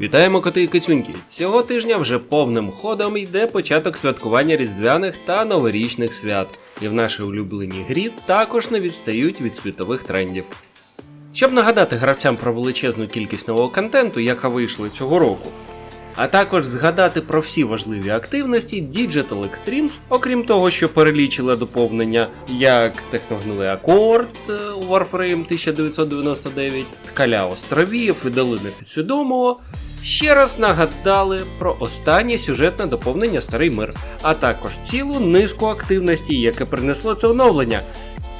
Вітаємо коти і кицюньки! Цього тижня вже повним ходом йде початок святкування різдвяних та новорічних свят, і в нашій улюбленій грі також не відстають від світових трендів. Щоб нагадати гравцям про величезну кількість нового контенту, яка вийшла цього року, а також згадати про всі важливі активності Digital Extremes, окрім того, що перелічила доповнення як техногнилий акорд е, Warframe 1999, ткаля островів і долини підсвідомого, ще раз нагадали про останнє сюжетне доповнення Старий Мир, а також цілу низку активностей, яке принесло це оновлення.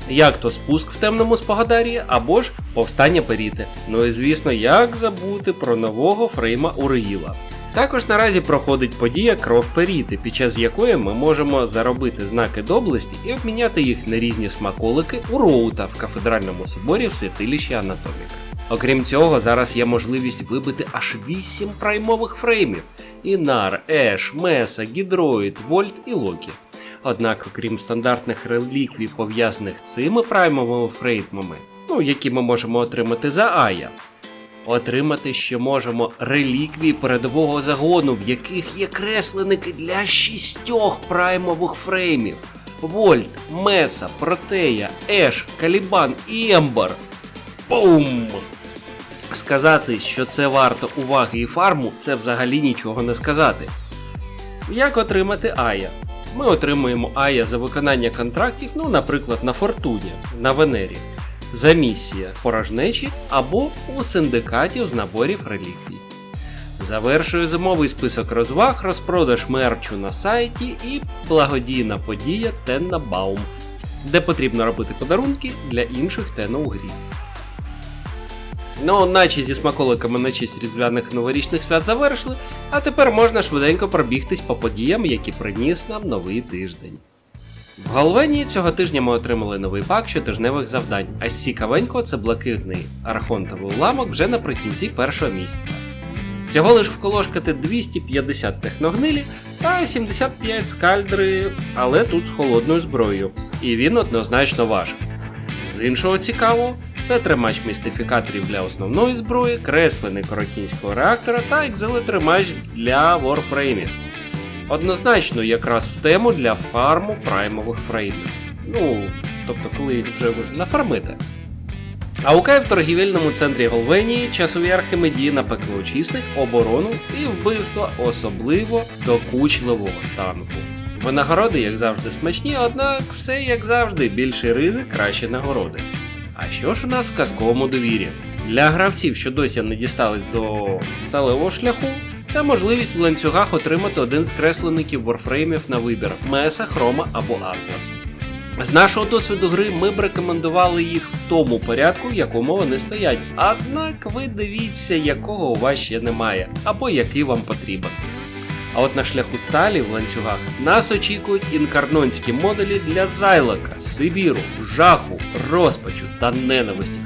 Як то спуск в темному спогадарі або ж повстання Періти. Ну і звісно, як забути про нового фрейма Уреїла. Також наразі проходить подія Кров Періти, під час якої ми можемо заробити знаки доблесті і обміняти їх на різні смаколики у Роута в кафедральному соборі в святилищі Анатоміка. Окрім цього, зараз є можливість вибити аж 8 праймових фреймів: Інар, Еш, Меса, Гідроїд, Вольт і Локі. Однак, окрім стандартних реліквій, пов'язаних цими праймовими фреймами, ну які ми можемо отримати за Ая, отримати ще можемо реліквії передового загону, в яких є кресленики для шістьох праймових фреймів: Вольт, Меса, Протея, Еш, Калібан і Ембер. Бум! Сказати, що це варто уваги і фарму, це взагалі нічого не сказати. Як отримати Ая? Ми отримуємо Ая за виконання контрактів, ну, наприклад, на Фортуні, на Венері, за місія порожнечі або у синдикатів з наборів реліквій. Завершує зимовий список розваг, розпродаж мерчу на сайті і благодійна подія Тенна Баум, де потрібно робити подарунки для інших Тена у грі. Ну, наче зі смаколиками на честь різдвяних новорічних свят завершили, а тепер можна швиденько пробігтись по подіям, які приніс нам новий тиждень. В Галвенії цього тижня ми отримали новий пак щотижневих завдань, а цікавенько це блакитний архонтовий уламок вже наприкінці першого місяця. Всього лиш вколошкати 250 техногнилі та 75 скальдри, але тут з холодною зброєю, і він однозначно ваш. З іншого цікавого, це тримач містифікаторів для основної зброї, креслений коротінського реактора та екзелетримач для ворфреймів. Однозначно, якраз в тему для фарму праймових фреймів. Ну, тобто, коли їх вже нафармите. Аукай в торгівельному центрі Голвенії часові архимедії на пеклоочисник, оборону і вбивство особливо докучливого танку. Винагороди, як завжди, смачні, однак все як завжди, більший ризик, кращі нагороди. А що ж у нас в казковому довірі? Для гравців, що досі не дістались до талевого шляху, це можливість в ланцюгах отримати один з кресленників ворфреймів на вибір Меса, Хрома або Атлас. З нашого досвіду гри ми б рекомендували їх в тому порядку, в якому вони стоять. Однак ви дивіться, якого у вас ще немає, або який вам потрібен. А от на шляху сталі в ланцюгах нас очікують інкарнонські моделі для зайлака, Сибіру, жаху, розпачу та ненависті.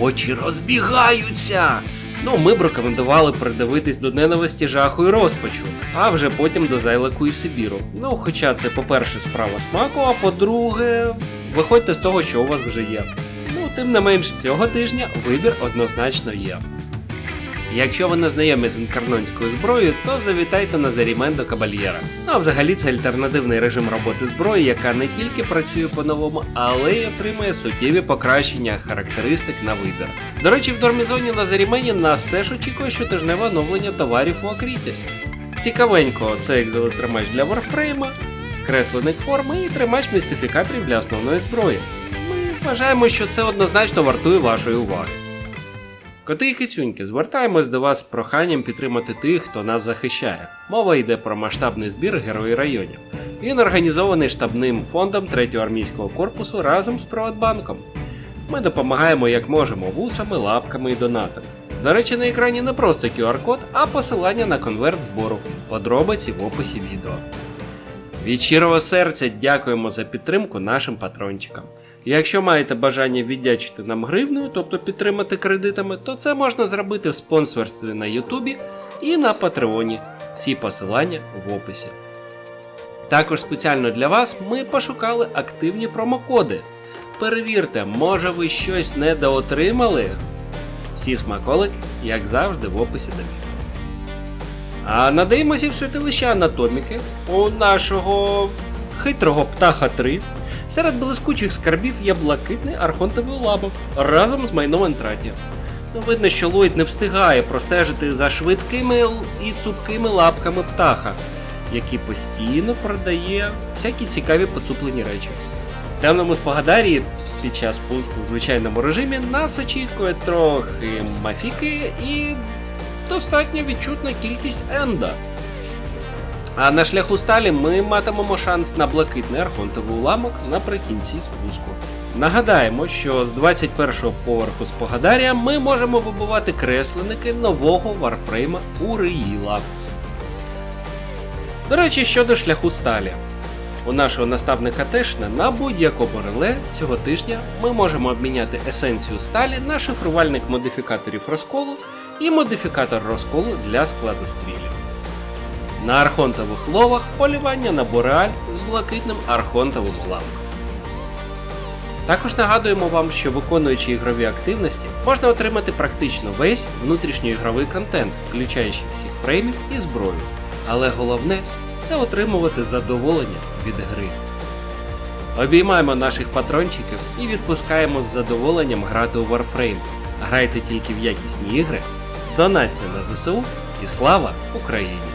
Очі розбігаються! Ну, ми б рекомендували придивитись до ненависті жаху і розпачу, а вже потім до зайлаку і Сибіру. Ну, хоча це, по-перше, справа смаку, а по-друге, виходьте з того, що у вас вже є. Ну, тим не менш, цього тижня вибір однозначно є. Якщо ви не знайомі з інкарнонською зброєю, то завітайте на Зарімендо Кабальєра. Ну а взагалі це альтернативний режим роботи зброї, яка не тільки працює по-новому, але й отримує суттєві покращення характеристик на вибір. До речі, в Дормізоні на Зарімені нас теж очікує щотижневе оновлення товарів у Акрітіс. Цікавенько, це екзелетримач для Warframe, кресленик форми і тримач містифікаторів для основної зброї. Ми вважаємо, що це однозначно вартує вашої уваги. Коти і кицюньки, звертаємось до вас з проханням підтримати тих, хто нас захищає. Мова йде про масштабний збір Герої районів. Він організований штабним фондом 3-го армійського корпусу разом з Приватбанком. Ми допомагаємо як можемо вусами, лапками і донатами. До речі, на екрані не просто QR-код, а посилання на конверт збору. Подробиці в описі відео. Від щирого серця дякуємо за підтримку нашим патрончикам. Якщо маєте бажання віддячити нам гривнею, тобто підтримати кредитами, то це можна зробити в спонсорстві на Ютубі і на Патреоні. Всі посилання в описі. Також спеціально для вас ми пошукали активні промокоди. Перевірте, може ви щось недоотримали? Всі смаколики, як завжди, в описі до відео. А надаємося в святилище анатоміки у нашого хитрого птаха 3. Серед блискучих скарбів є блакитний архонтовий уламок разом з майном Ентраті. Ну, видно, що Ллойд не встигає простежити за швидкими і цупкими лапками птаха, який постійно продає всякі цікаві поцуплені речі. В темному спогадарі під час пуску в звичайному режимі нас очікує трохи мафіки і достатньо відчутна кількість енда. А на шляху сталі ми матимемо шанс на блакитний архонтовий уламок наприкінці спуску. Нагадаємо, що з 21-го поверху спогадарія ми можемо вибивати кресленики нового варфрейма Уриїла. До речі, щодо шляху сталі. У нашого наставника Тешна на будь-якому реле цього тижня ми можемо обміняти есенцію сталі на шифрувальник модифікаторів розколу і модифікатор розколу для складострілів. На архонтових ловах полювання на бореаль з блакитним архонтовим уламком. Також нагадуємо вам, що виконуючи ігрові активності, можна отримати практично весь внутрішньоігровий контент, включаючи всіх фреймів і зброю. Але головне це отримувати задоволення від гри. Обіймаємо наших патрончиків і відпускаємо з задоволенням грати у Warframe. Грайте тільки в якісні ігри, донатьте на ЗСУ і слава Україні!